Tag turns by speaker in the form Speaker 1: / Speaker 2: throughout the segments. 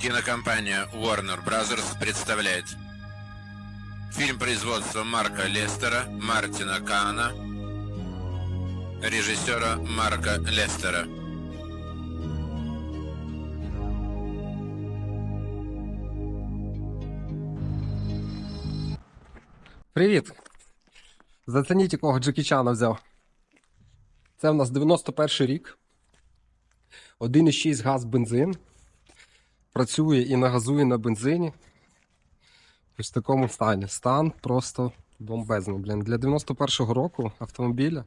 Speaker 1: Кинокомпания Warner Bros. представляет фильм производства Марка Лестера, Мартина Каана, режиссера Марка Лестера.
Speaker 2: Привіт! Зацініть, якого Джекі Чана взяв. Це в нас 91 рік. 1,6 газ бензин. Працює і нагазує на бензині. Ось в такому стані. Стан просто бомбезний. Блін. Для 91-го року автомобіля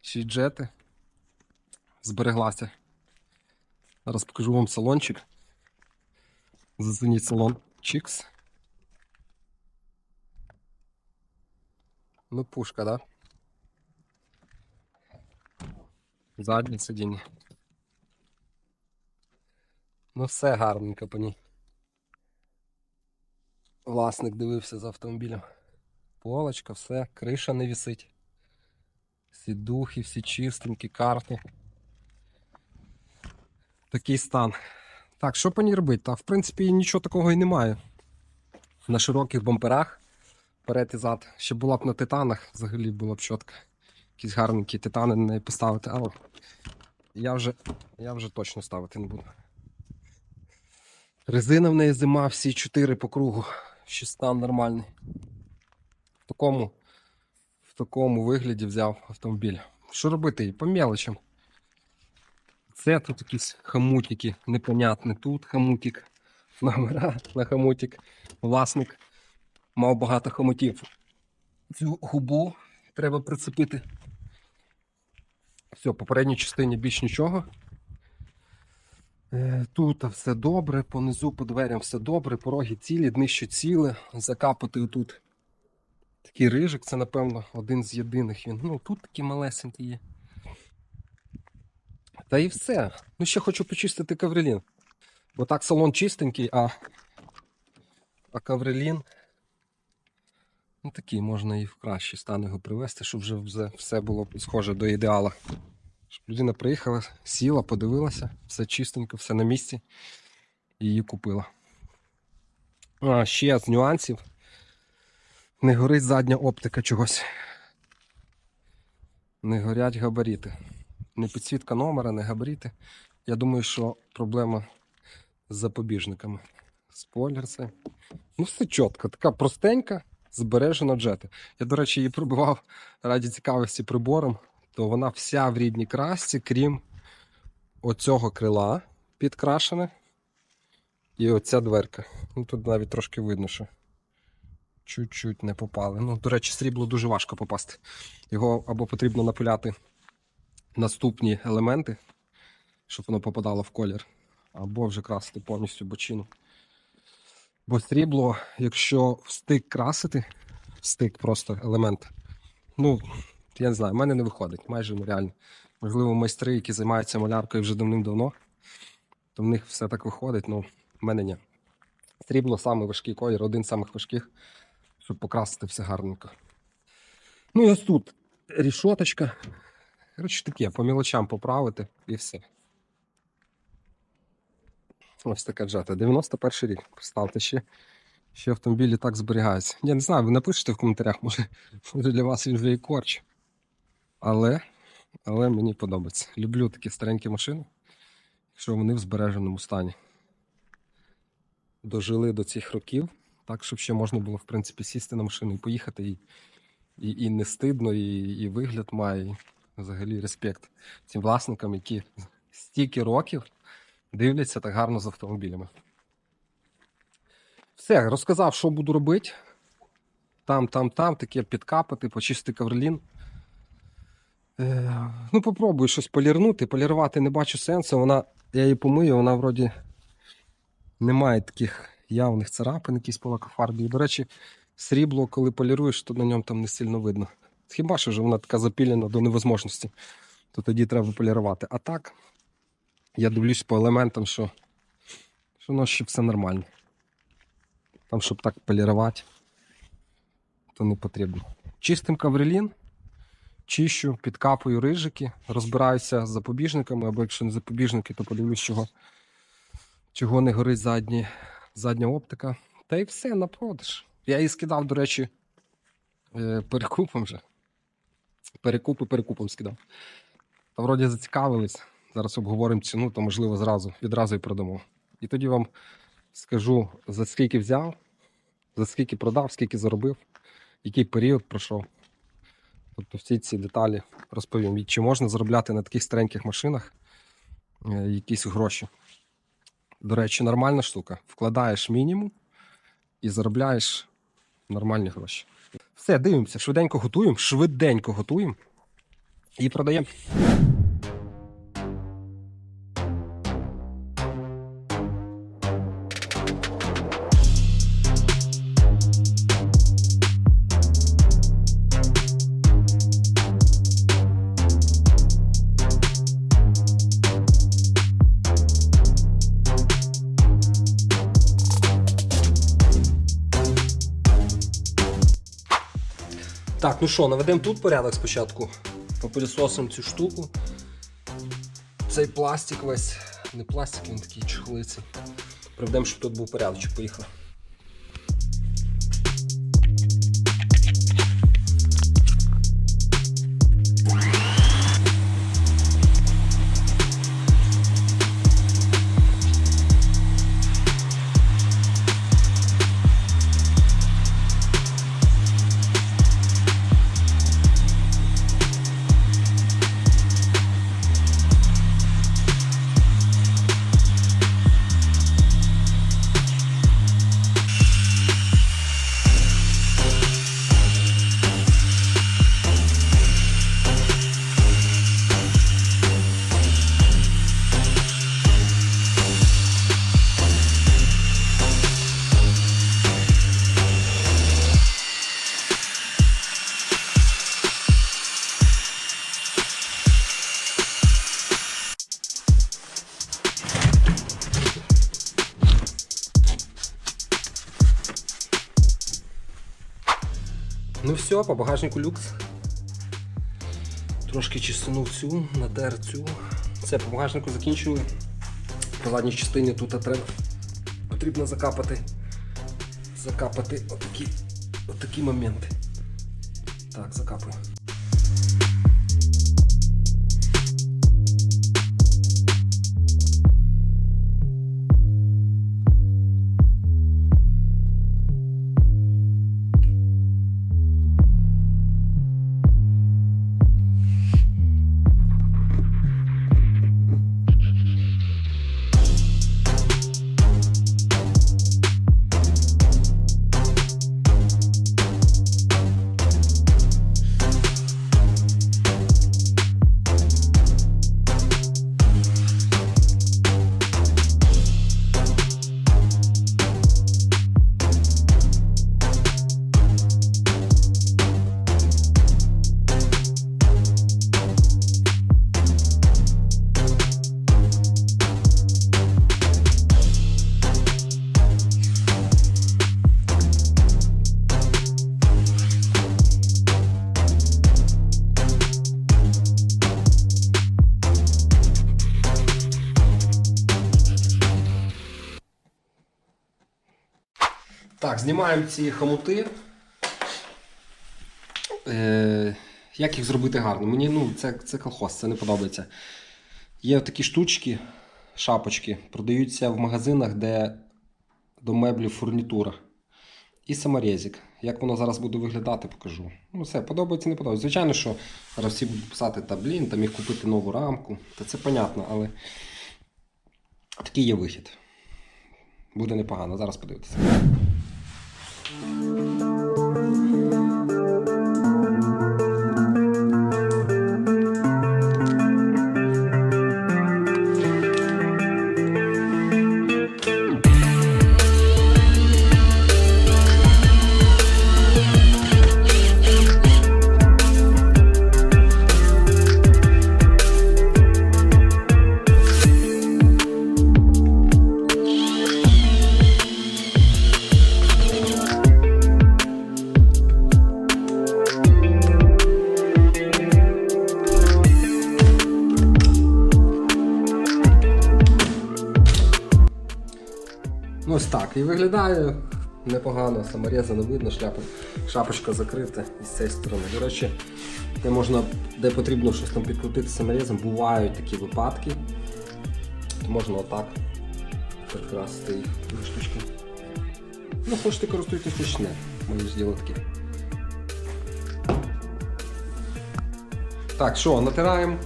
Speaker 2: ще джети збереглася. Зараз покажу вам салончик. Зацініть салон. Чікс. Ну, пушка, да? Заднє сидіння. Ну, все гарненько по ній. Власник дивився за автомобілем. Полочка, все, криша не вісить. Всі духи, всі чистенькі, карти. Такий стан. Так, що по ній робити? Та, в принципі, нічого такого і немає. На широких бамперах вперед і зад. Ще була б на титанах, взагалі було б чітко. Якісь гарненькі титани на неї поставити, але я вже, я вже точно ставити не буду. Резина в неї зима, всі чотири по кругу. Ще стан нормальний. В такому, в такому вигляді взяв автомобіль. Що робити? По мелочам. Це тут якісь хамутики, непонятні. Тут хамутик, номера на хамутик. Власник мав багато хомутів. Цю губу треба прицепити. Все, по передній частині більш нічого. Е, Тут все добре, понизу по дверям все добре, пороги цілі, днище ціле, закапати отут. Такий рижик, це, напевно, один з єдиних він. Ну, тут такі малесенькі є. Та і все. Ну, ще хочу почистити каврелін. Бо так салон чистенький, а, а каврелін. Ну, такий можна і в кращий стан його привести, щоб вже все- було схоже до ідеала. Щоб людина приїхала, сіла, подивилася, все чистенько, все на місці і її купила. А, ще з нюансів. Не горить задня оптика чогось. Не горять габаріти. Не підсвітка номера, не габаріти. Я думаю, що проблема з запобіжниками. Спойлер це. Ну, все чітко, така простенька, збережена джета. Я, до речі, її пробивав раді цікавості прибором, то вона вся в рідній красці, крім оцього крила підкрашене. І оця дверка. Ну, тут навіть трошки видно, що чуть-чуть не попали. Ну, до речі, срібло дуже важко попасти. Його або потрібно напиляти наступні елементи, щоб воно попадало в колір, або вже красити повністю бочину. Бо срібло, якщо в стик красити, в стик просто елемент. Ну, я не знаю, в мене не виходить, майже нереально. Можливо, майстри, які займаються маляркою вже давним-давно, то в них все так виходить, ну, в мене ні. Срібло самий важкий колір, один з самих важких, щоб покрасити все гарненько. Ну і ось тут рішоточка. Коротше таке, по мілочам поправити і все. Ось така джета. 91 рік. Представте, ще, ще автомобілі так зберігаються. Я не знаю, ви напишете в коментарях, може, може для вас він вже і корч. Але, але мені подобається. Люблю такі старенькі машини, якщо вони в збереженому стані. Дожили до цих років, так, щоб ще можна було, в принципі, сісти на машину і поїхати, і, і, і не стидно, і, і вигляд має. І взагалі респект цим власникам, які стільки років дивляться так гарно з автомобілями. Все, розказав, що буду робити. Там, там, там, таке підкапати, почистити каврелін. Е, ну, попробую щось полірнути. Полірувати не бачу сенсу. Вона, я її помию, вона вроді не має таких явних царапин, якісь по лакофарбі. І, до речі, срібло, коли поліруєш, то на ньому там не сильно видно. Хіба що вже вона така запілена до невозможності, то тоді треба полірувати. А так, я дивлюсь по елементам, що, що воно ще все нормально. Там, щоб так полірувати, то не потрібно. Чистим каврелін, чищу, підкапую рижики, розбираюся з запобіжниками, або якщо не запобіжники, то подивлюсь, чого, чого не горить задні, задня оптика. Та й все на продаж. Я її скидав, до речі, е, перекупом вже. Перекупи перекупом скидав. Та вроді зацікавились. Зараз обговоримо ціну, то можливо зразу, відразу і продамо. І тоді вам скажу, за скільки взяв, за скільки продав, скільки заробив, який період пройшов. Тобто всі ці деталі розповім. І чи можна заробляти на таких стареньких машинах е, якісь гроші. До речі, нормальна штука. Вкладаєш мінімум і заробляєш нормальні гроші. Все, дивимося, швиденько готуємо, швиденько готуємо і продаємо. Так, ну що, наведемо тут порядок спочатку. Попилісосимо цю штуку. Цей пластик весь. Не пластик, він такий чехлиций. Приведемо, щоб тут був порядочок. Поїхали. Все, по багажнику люкс. Трошки чистинув цю, надер цю. Все, по багажнику закінчили. По задній частині тут треба потрібно закапати. Закапати отакі, отакі моменти. Так, закапую. Знімаємо ці хомути. Е, як їх зробити гарно? Мені ну, це, це колхоз, це не подобається. Є такі штучки, шапочки, продаються в магазинах, де до меблів фурнітура. І саморезик. Як воно зараз буде виглядати, покажу. Ну, все, подобається, не подобається. Звичайно, що зараз всі будуть писати, та блін, там їх купити нову рамку. Та це понятно, але такий є вихід. Буде непогано, зараз подивитися. Ось так. І виглядає непогано, самореза не видно, шляпа, шапочка закрита і з цієї сторони. До речі, де можна, де потрібно щось там підкрутити саморезом, бувають такі випадки. То можна отак прикрасити їх штучки. Ну, хочете користуйтесь точне. Мої ж діло. Так, що, натираємо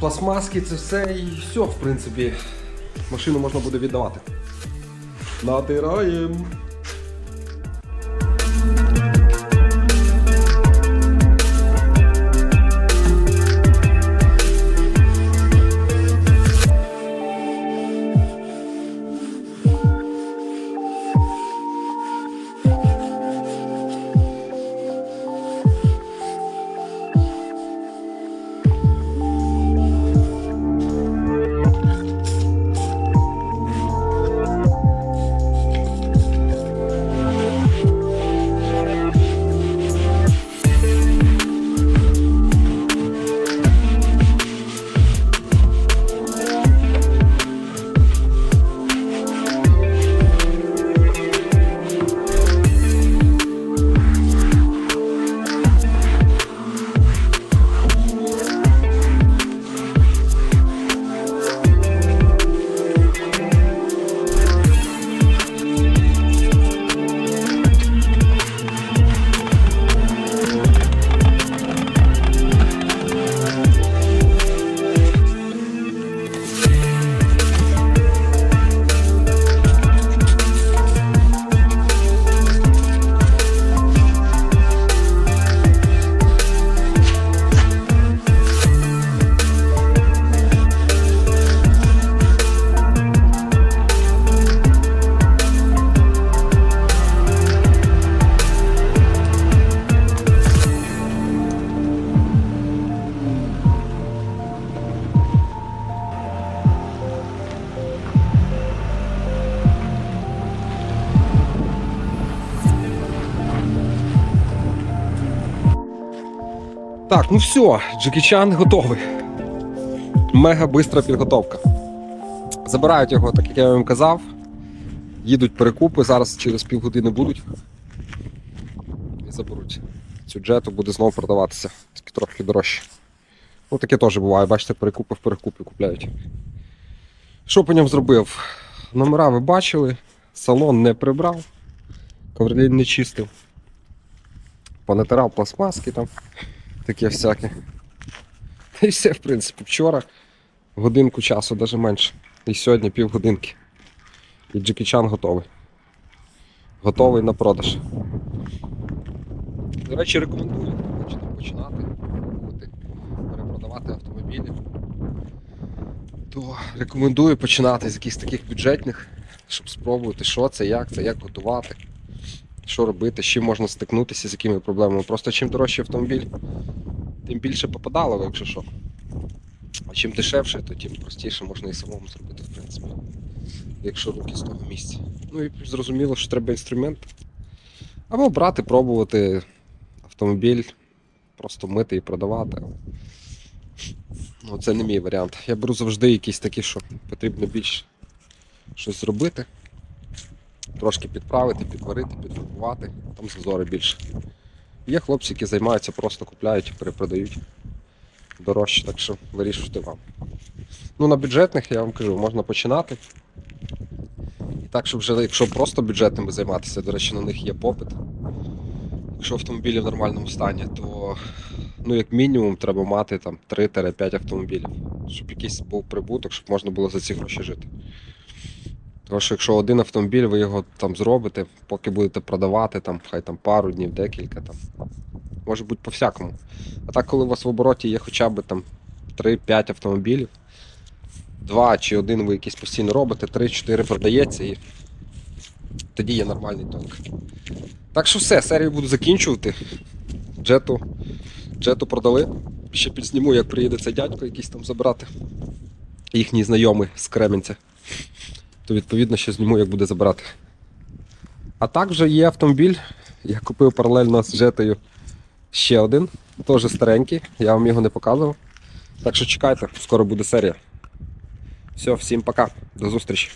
Speaker 2: пластмаски, це все і все, в принципі. Машину можна буде віддавати. Натираємо. Так, ну все, Джекі Чан готовий. Мега бистра підготовка. Забирають його, так як я вам казав. Їдуть перекупи, зараз через півгодини будуть. І заберуть. Цю джету буде знову продаватися, тільки трохи дорожче. Ну таке теж буває, бачите, перекупи в перекупі купляють. Що по ньому зробив? Номера ви бачили, салон не прибрав, ковролін не чистив, понатирав пластмаски там таке всяке. Та й все, в принципі, вчора годинку часу, навіть менше. І сьогодні півгодинки. І Джекі Чан готовий. Готовий на продаж. До речі, рекомендую, хто хоче там починати, пробувати перепродавати автомобілі. То рекомендую починати з якихось таких бюджетних, щоб спробувати, що це, як це, як готувати, що робити, з чим можна стикнутися, з якими проблемами. Просто чим дорожчий автомобіль, тим більше попадало, якщо що. А чим дешевше, то тим простіше можна і самому зробити, в принципі. Якщо руки з того місця. Ну і зрозуміло, що треба інструмент. Або брати, пробувати автомобіль, просто мити і продавати. Ну, це не мій варіант. Я беру завжди якісь такі, що потрібно більше щось зробити. Трошки підправити, підварити, підфарбувати, там зазори більше. Є хлопці, які займаються, просто купляють перепродають дорожче, так що вирішуйте вам. Ну, на бюджетних, я вам кажу, можна починати. І так, щоб вже, якщо просто бюджетними займатися, до речі, на них є попит. Якщо автомобілі в нормальному стані, то ну, як мінімум треба мати там 3-5 автомобілів, щоб якийсь був прибуток, щоб можна було за ці гроші жити. Тому що якщо один автомобіль, ви його там зробите, поки будете продавати, там, хай там пару днів, декілька там. Може бути по-всякому. А так, коли у вас в обороті є хоча б там 3-5 автомобілів, два чи один ви якийсь постійно робите, 3-4 продається і тоді є нормальний толк. Так що все, серію буду закінчувати. Джету, джету продали. Ще підзніму, як приїде цей дядько якийсь там забрати. Їхній знайомий з Кременця. То відповідно ще зніму, як буде забирати. А так вже є автомобіль. Я купив паралельно з жетою ще один, теж старенький, я вам його не показував. Так що чекайте, скоро буде серія. Все, всім пока, до зустрічі.